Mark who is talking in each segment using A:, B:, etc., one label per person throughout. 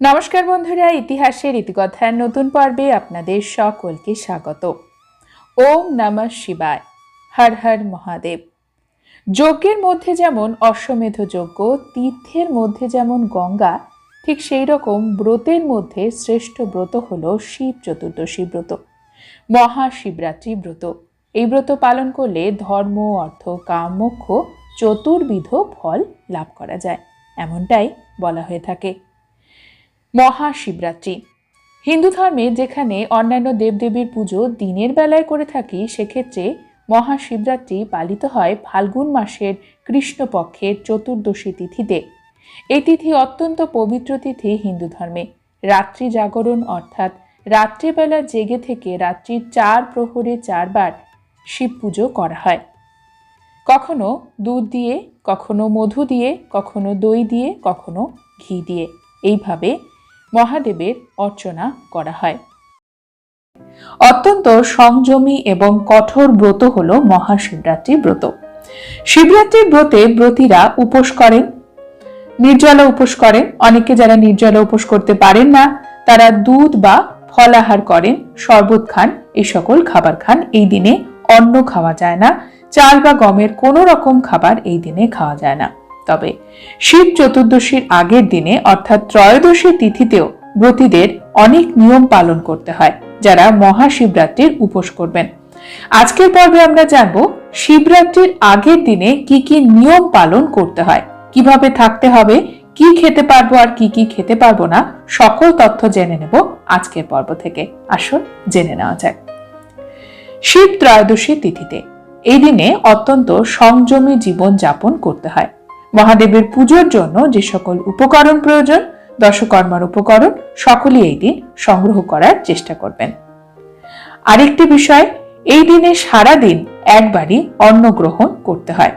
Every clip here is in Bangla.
A: নমস্কার বন্ধুরা, ইতিহাসের ইতিকথার নতুন পর্বে আপনাদের সকলকে স্বাগত। ওম নমঃ শিবায়, হর হর মহাদেব। যজ্ঞের মধ্যে যেমন অশ্বমেধ যজ্ঞ, তীর্থের মধ্যে যেমন গঙ্গা, ঠিক সেই রকম ব্রতের মধ্যে শ্রেষ্ঠ ব্রত হল শিব চতুর্দশী ব্রত, মহাশিবরাত্রি ব্রত। এই ব্রত পালন করলে ধর্ম, অর্থ, কাম, মোক্ষ, চতুর্বিধ, ফল লাভ করা যায়, এমনটাই বলা হয়ে থাকে। মহাশিবরাত্রি। হিন্দু ধর্মে যেখানে অন্যান্য দেবদেবীর পুজো দিনের বেলায় করে থাকি, সেক্ষেত্রে মহাশিবরাত্রি পালিত হয় ফাল্গুন মাসের কৃষ্ণপক্ষের চতুর্দশী তিথিতে। এই তিথি অত্যন্ত পবিত্র তিথি হিন্দু ধর্মে। রাত্রি জাগরণ অর্থাৎ রাত্রিবেলা জেগে থেকে রাত্রির চার প্রহরে চারবার শিব পুজো করা হয়। কখনো দুধ দিয়ে, কখনো মধু দিয়ে, কখনো দই দিয়ে, কখনো ঘি দিয়ে। এইভাবে মহাদেবের অর্চনা করা হয়। অত্যন্ত সংযমী এবং কঠোর ব্রত হল মহাশিবরাত্রি ব্রত। শিবরাত্রির ব্রতে ব্রতীরা উপোস করেন, নির্জলা উপোস করেন। অনেকে যারা নির্জলা উপোস করতে পারেন না, তারা দুধ বা ফলাহার করেন, শরবত খান এই সকল খাবার খান। এই দিনে অন্ন খাওয়া যায় না, চাল বা গমের কোনো রকম খাবার এই দিনে খাওয়া যায় না। তবে শিব চতুর্দশীর আগের দিনে অর্থাৎ ত্রয়োদশী তিথিতেও ব্রতীদের অনেক নিয়ম পালন করতে হয়, যারা মহাশিবরাত্রির উপোস করবেন। আজকের পর্বে আমরা জানব শিবরাত্রির আগের দিনে কি কি নিয়ম পালন করতে হয়, কীভাবে থাকতে হবে, কি খেতে পারব আর কি কি খেতে পারব না, সকল তথ্য জেনে নেব আজকের পর্ব থেকে। আসুন জেনে নেওয়া যাক। শিব ত্রয়োদশী তিথিতে এই দিনে অত্যন্ত সংযমী জীবন যাপন করতে হয়। মহাদেবের পুজোর জন্য যে সকল উপকরণ প্রয়োজন, দশকর্মার উপকরণ, সকলেই এই দিন সংগ্রহ করার চেষ্টা করবেন। আরেকটি বিষয়, এই দিনে সারা দিন একবারই অন্ন গ্রহণ করতে হয়।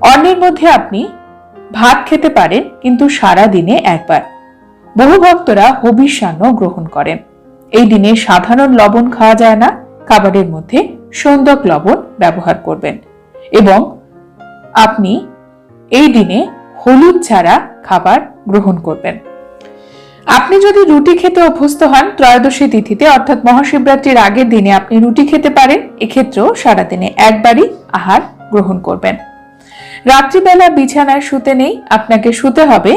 A: অন্নের মধ্যে আপনি ভাত খেতে পারেন, কিন্তু সারা দিনে একবার। বহু ভক্তরা হবিষ্যান্ন গ্রহণ করেন। এই দিনে সাধারণ লবণ খাওয়া যায় না, খাবারের মধ্যে সন্দক লবণ ব্যবহার করবেন। এবং আপনি এই দিনে হলুদ ছাড়া খাবার গ্রহণ করবেন। আপনি যদি রুটি খেতে অভ্যস্ত হন, ত্রয়োদশী তিথিতে, অর্থাৎ মহাশিবরাত্রির আগের দিনে আপনি রুটি খেতে পারেন, এক্ষেত্রেও সারাদিনে একবারই আহার গ্রহণ করবেন। রাত্রিবেলা বিছানায় শুতে নেই, আপনাকে শুতে হবে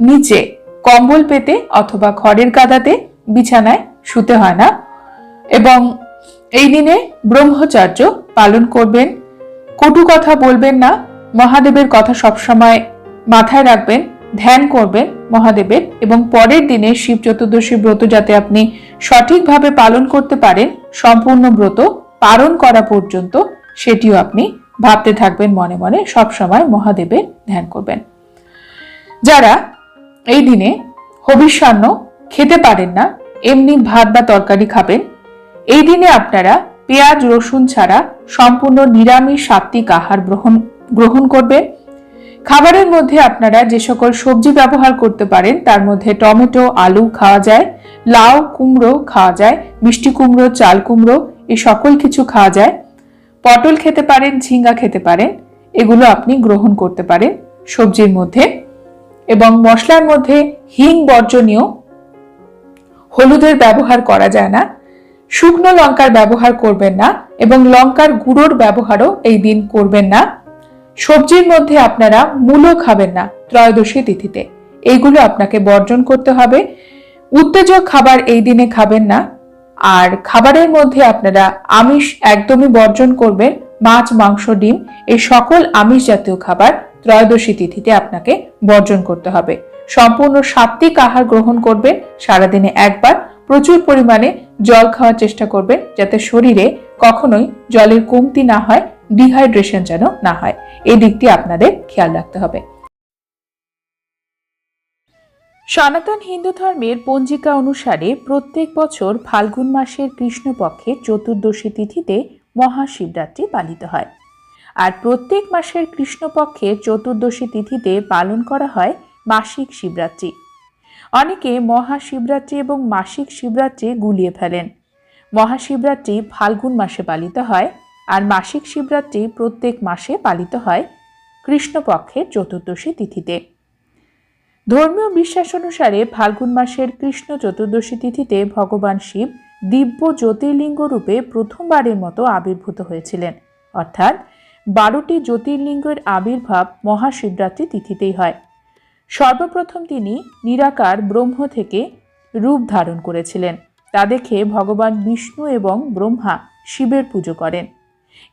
A: নিচে কম্বল পেতে অথবা খড়ের গাদাতে বিছানায় শুতে হয় না। এবং এই দিনে ব্রহ্মচর্য পালন করবেন, কটু কথা বলবেন না মহাদেবের কথা সবসময় মাথায় রাখবেন ধ্যান করবেন মহাদেবের এবং পরের দিনে শিব চতুর্দশী ব্রত যাতে আপনি সঠিকভাবে পালন করতে পারেন, সম্পূর্ণ ব্রত পালন করা পর্যন্ত সেটিও আপনি ভাবতে থাকবেন মনে মনে, সবসময় মহাদেবের ধ্যান করবেন। যারা এই দিনে হবিষ্যান্ন খেতে পারেন না, এমনি ভাত বা তরকারি খাবেন, এই দিনে আপনারা পেঁয়াজ, রসুন ছাড়া সম্পূর্ণ নিরামিষ সাত্বিক আহার গ্রহণ গ্রহণ করবেন খাবারের মধ্যে আপনারা যে সকল সবজি ব্যবহার করতে পারেন, তার মধ্যে টমেটো, আলু খাওয়া যায়, লাউ কুমড়ো খাওয়া যায়, মিষ্টি কুমড়ো, চাল কুমড়ো এই সকল কিছু খাওয়া যায়। পটল খেতে পারেন, ঝিঙ্গা খেতে পারেন, এগুলো আপনি গ্রহণ করতে পারেন সবজির মধ্যে। এবং মশলার মধ্যে হিং বর্জনীয়, হলুদের ব্যবহার করা যায় না, শুকনো লঙ্কার ব্যবহার করবেন না, এবং লঙ্কার গুঁড়োর ব্যবহারও এই দিন করবেন না। সবজির মধ্যে আপনারা মূলো খাবেন না, ত্রয়োদশী তিথিতে। এইগুলো আপনাকে বর্জন করতে হবে। উত্তেজক খাবার এই দিনে খাবেন না। আর খাবারের মধ্যে আপনারা আমিষ একদমই বর্জন করবেন, মাছ, মাংস, ডিম, এই সকল আমিষ জাতীয় খাবার ত্রয়োদশী তিথিতে আপনাকে বর্জন করতে হবে। সম্পূর্ণ সাত্বিক আহার গ্রহণ করবেন, সারাদিনে একবার। প্রচুর পরিমাণে জল খাওয়ার চেষ্টা করবেন, যাতে শরীরে কখনোই জলের কমতি না হয়। ডিহাইড্রেশন যেন না হয়। এই দিকটি আপনাদের খেয়াল রাখতে হবে। সনাতন হিন্দু ধর্মের পঞ্জিকা অনুসারে প্রত্যেক বছর ফাল্গুন মাসের কৃষ্ণপক্ষের চতুর্দশী তিথিতে মহাশিবরাত্রি পালিত হয়। আর প্রত্যেক মাসের কৃষ্ণপক্ষের চতুর্দশী তিথিতে পালন করা হয় মাসিক শিবরাত্রি। অনেকে মহাশিবরাত্রি এবং মাসিক শিবরাত্রি গুলিয়ে ফেলেন। মহাশিবরাত্রি ফাল্গুন মাসে পালিত হয় আর মাসিক শিবরাত্রি প্রত্যেক মাসে পালিত হয় কৃষ্ণপক্ষের চতুর্দশী তিথিতে। ধর্মীয় বিশ্বাস অনুসারে ফাল্গুন মাসের কৃষ্ণ চতুর্দশী তিথিতে ভগবান শিব দিব্য জ্যোতির্লিঙ্গ রূপে প্রথমবারের মতো আবির্ভূত হয়েছিলেন। অর্থাৎ বারোটি জ্যোতির্লিঙ্গের আবির্ভাব মহাশিবরাত্রি তিথিতেই হয়। সর্বপ্রথম তিনি নিরাকার ব্রহ্ম থেকে রূপ ধারণ করেছিলেন। তা দেখে ভগবান বিষ্ণু এবং ব্রহ্মা শিবের পুজো করেন।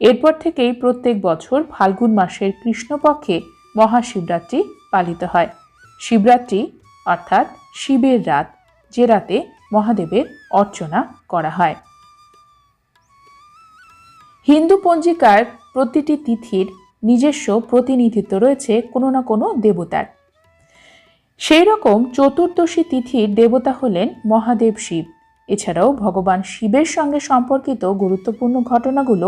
A: এরপর থেকেই প্রত্যেক বছর ফাল্গুন মাসের কৃষ্ণপক্ষে মহাশিবরাত্রি পালিত হয়। শিবরাত্রি, অর্থাৎ শিবের রাত, যে রাতে মহাদেবের অর্চনা করা হয়। হিন্দু পঞ্জিকার প্রতিটি তিথির নিজস্ব প্রতিনিধিত্ব রয়েছে কোনো না কোনো দেবতার। সেই রকম চতুর্দশী তিথির দেবতা হলেন মহাদেব শিব। এছাড়াও ভগবান শিবের সঙ্গে সম্পর্কিত গুরুত্বপূর্ণ ঘটনাগুলো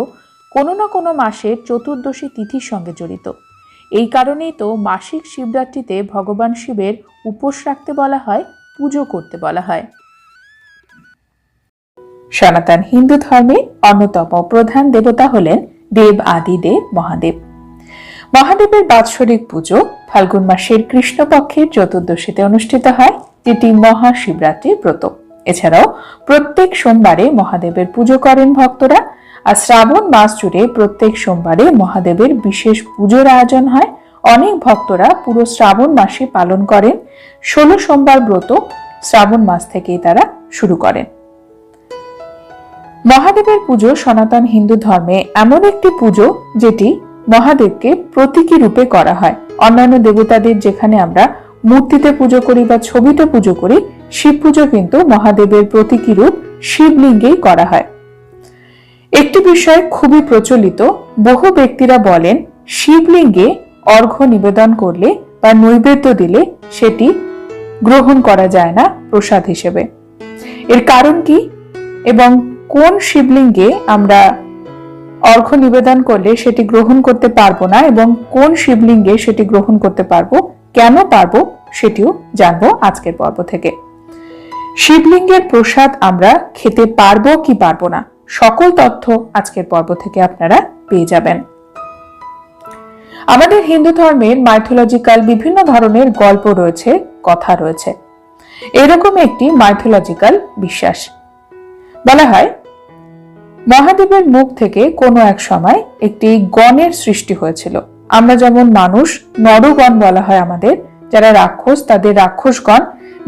A: কোনো না কোনো মাসের চতুর্দশী তিথির সঙ্গে জড়িত। এই কারণেই তো মাসিক শিবরাত্রিতে ভগবান শিবের উপোস রাখতে বলা হয়, পুজো করতে বলা হয়। সনাতন হিন্দু ধর্মের অন্যতম প্রধান দেবতা হলেন দেব আদি দেব মহাদেব। মহাদেবের বাৎসরিক পুজো ফাল্গুন মাসের কৃষ্ণপক্ষের চতুর্দশীতে অনুষ্ঠিত হয় যেটি মহাশিবরাত্রি ব্রত। এছাড়াও প্রত্যেক সোমবারে মহাদেবের পুজো করেন ভক্তরা আর শ্রাবণ মাস জুড়ে প্রত্যেক সোমবারে মহাদেবের বিশেষ পুজোর আয়োজন হয়। অনেক ভক্তরা পুরো শ্রাবণ মাসে পালন করেন। ষোলো সোমবার ব্রত শ্রাবণ মাস থেকেই তারা শুরু করেন। মহাদেবের পুজো সনাতন হিন্দু ধর্মে এমন একটি পুজো যেটি মহাদেবকে প্রতীকী রূপে করা হয়। অন্যান্য দেবতাদের যেখানে আমরা মূর্তিতে পুজো করি বা ছবিতে পুজো করি, শিব পুজো কিন্তু মহাদেবের প্রতীকী রূপ শিবলিঙ্গেই করা হয়। একটি বিষয় খুবই প্রচলিত, বহু ব্যক্তিরা বলেন, শিবলিঙ্গে অর্ঘ্য নিবেদন করলে বা নৈবেদ্য দিলে সেটি গ্রহণ করা যায় না প্রসাদ হিসেবে। এর কারণ কি? এবং কোন শিবলিঙ্গে আমরা অর্ঘ্য নিবেদন করলে সেটি গ্রহণ করতে পারব না এবং কোন শিবলিঙ্গে সেটি গ্রহণ করতে পারব, কেন পারব, সেটিও জানব আজকের পর্ব থেকে। শিবলিঙ্গের প্রসাদ আমরা খেতে পারব কি পারব না? সকল তথ্য আজকের পর্ব থেকে আপনারা পেয়ে যাবেন। আমাদের হিন্দু ধর্মের মাইথোলজিক্যাল বিভিন্ন ধরনের গল্প রয়েছে, কথা রয়েছে। এরকম একটি মাইথোলজিক্যাল বিশ্বাস। বলা হয়, মহাদেবের মুখ থেকে কোনো এক সময় একটি গণের সৃষ্টি হয়েছিল। আমরা যেমন মানুষ, নরগণ বলা হয় আমাদের, যারা রাক্ষস, তাদের রাক্ষসগণ,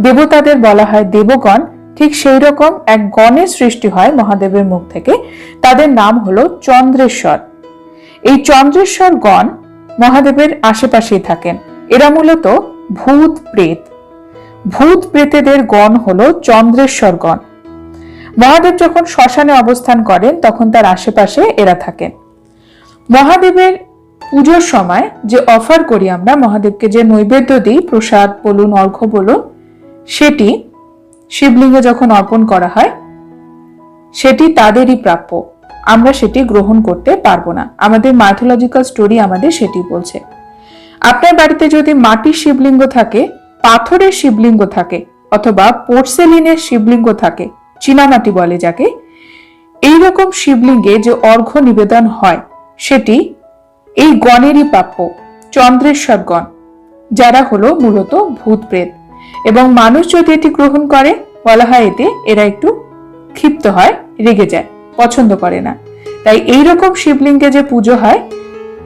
A: দেবতাদের বলা হয় দেবগণ ঠিক সেই রকম এক গণের সৃষ্টি হয় মহাদেবের মুখ থেকে। তাদের নাম হলো চন্দ্রেশ্বর। এই চন্দ্রেশ্বর গণ মহাদেবের আশেপাশেই থাকেন। এরা মূলত ভূত প্রেত। ভূত প্রেতেদের গণ হলো চন্দ্রেশ্বর গণ। মহাদেব যখন শ্মশানে অবস্থান করেন, তখন তার আশেপাশে এরা থাকেন। মহাদেবের পুজোর সময় যে অফার করি আমরা, মহাদেবকে যে নৈবেদ্য দিই, প্রসাদ বলুন, অর্ঘ্য বলুন, সেটি শিবলিঙ্গে যখন অর্পণ করা হয়, সেটি তাদেরই প্রাপ্য। আমরা সেটি গ্রহণ করতে পারব না। আমাদের মাইথোলজিক্যাল স্টোরি আমাদের সেটি বলছে। আপনার বাড়িতে যদি মাটির শিবলিঙ্গ থাকে, পাথরের শিবলিঙ্গ থাকে, অথবা পোর্সেলিনের শিবলিঙ্গ থাকে চীনামাটি বলে যাকে এই রকম শিবলিঙ্গে যে অর্ঘ্য নিবেদন হয়, সেটি এই গণেরই প্রাপ্য, চন্দ্রেশ্বর গণ, যারা হলো মূলত ভূত প্রেত এবং মানুষ যদি এটি গ্রহণ করে, বলা হয় এতে এরা একটু ক্ষিপ্ত হয়, রেগে যায়, পছন্দ করে না। তাই এই রকম শিবলিঙ্গে যে পুজো হয়,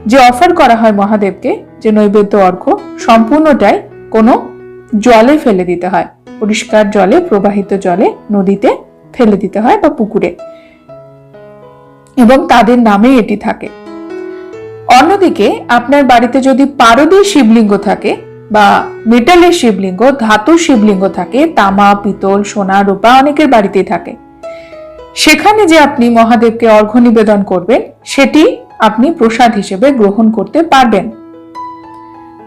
A: যে অফার করা হয় মহাদেবকে, যে নৈবেদ্য অর্ঘ্য, সম্পূর্ণটাই কোনো জলে ফেলে দিতে হয়। পরিষ্কার জলে, প্রবাহিত জলে, নদীতে ফেলে দিতে হয় বা পুকুরে। এবং তাদের নামে এটি থাকে। অন্যদিকে, আপনার বাড়িতে যদি পারদীর শিবলিঙ্গ থাকে বা মেটালের শিবলিঙ্গ ধাতুর শিবলিঙ্গ থাকে, তামা, পিতল, সোনা, রূপা অনেকের বাড়িতেই থাকে। সেখানে যে আপনি মহাদেবকে অর্ঘ্য নিবেদন করবেন, সেটি আপনি প্রসাদ হিসেবে গ্রহণ করতে পারবেন।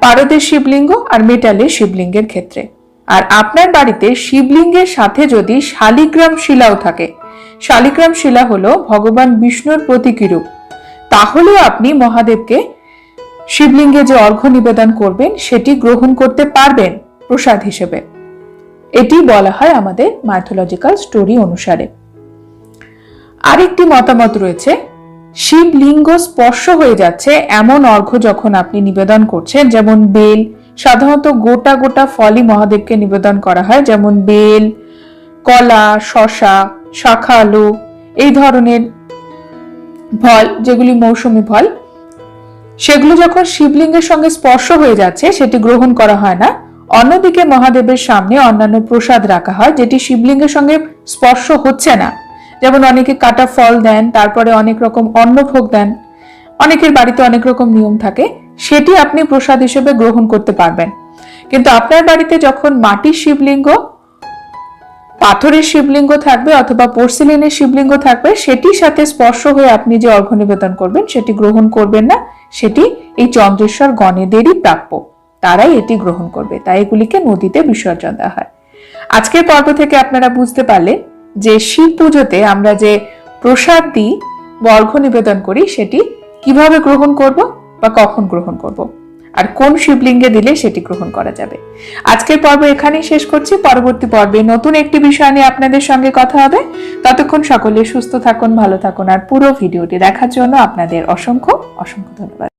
A: পারদের শিবলিঙ্গ আর মেটালের শিবলিঙ্গের ক্ষেত্রে। আর আপনার বাড়িতে শিবলিঙ্গের সাথে যদি শালিগ্রাম শিলাও থাকে, শালিগ্রাম শিলা হলো ভগবান বিষ্ণুর প্রতীকী রূপ। তাহলেও আপনি মহাদেবকে শিবলিঙ্গে যে অর্ঘ্য নিবেদন করবেন, সেটি গ্রহণ করতে পারবেন প্রসাদ হিসেবে। এটি বলা হয় আমাদের মাইথোলজিক্যাল স্টোরি অনুসারে। আরেকটি মতামত রয়েছে, শিবলিঙ্গ স্পর্শ হয়ে যাচ্ছে এমন অর্ঘ্য যখন আপনি নিবেদন করছেন, যেমন বেল, সাধারণত গোটা গোটা ফলই মহাদেবকে নিবেদন করা হয়, যেমন বেল, কলা, শশা শাখা আলু এই ধরনের ফল, যেগুলি মৌসুমী ফল সেগুলো যখন শিবলিঙ্গের সঙ্গে স্পর্শ হয়ে যাচ্ছে, সেটি গ্রহণ করা হয় না। অন্যদিকে মহাদেবের সামনে অন্যান্য প্রসাদ রাখা হয়, যেটি শিবলিঙ্গের সঙ্গে স্পর্শ হচ্ছে না। যেমন অনেকে কাটা ফল দেন, তারপরে অনেক রকম অন্নভোগ দেন। অনেকের বাড়িতে অনেক রকম নিয়ম থাকে, সেটি আপনি প্রসাদ হিসেবে গ্রহণ করতে পারবেন। কিন্তু আপনার বাড়িতে যখন মাটির শিবলিঙ্গ পাথরের শিবলিঙ্গ থাকবে অথবা পোর্সিলিনের শিবলিঙ্গ থাকবে, সেটির সাথে স্পর্শ হয়ে আপনি যে অর্ঘ্য নিবেদন করবেন, সেটি গ্রহণ করবেন না। সেটি এই চন্দ্রেশ্বর গণেদেরই প্রাপ্য। তারাই এটি গ্রহণ করবে। তাই এগুলিকে নদীতে বিসর্জন দেওয়া হয়। আজকের পর্ব থেকে আপনারা বুঝতে পারলেন যে শিব পুজোতে আমরা যে প্রসাদ দিই অর্ঘ্য নিবেদন করি, সেটি কীভাবে গ্রহণ করব বা কখন গ্রহণ করব। আর কোন শিবলিঙ্গে দিলে সেটি গ্রহণ করা যাবে। আজকের পর্ব এখানেই শেষ করছি। পরবর্তী পর্বে নতুন একটি বিষয় নিয়ে আপনাদের সঙ্গে কথা হবে। ততক্ষণ সকলে সুস্থ থাকুন, ভালো থাকুন, আর পুরো ভিডিওটি দেখার জন্য আপনাদের অসংখ্য অসংখ্য ধন্যবাদ।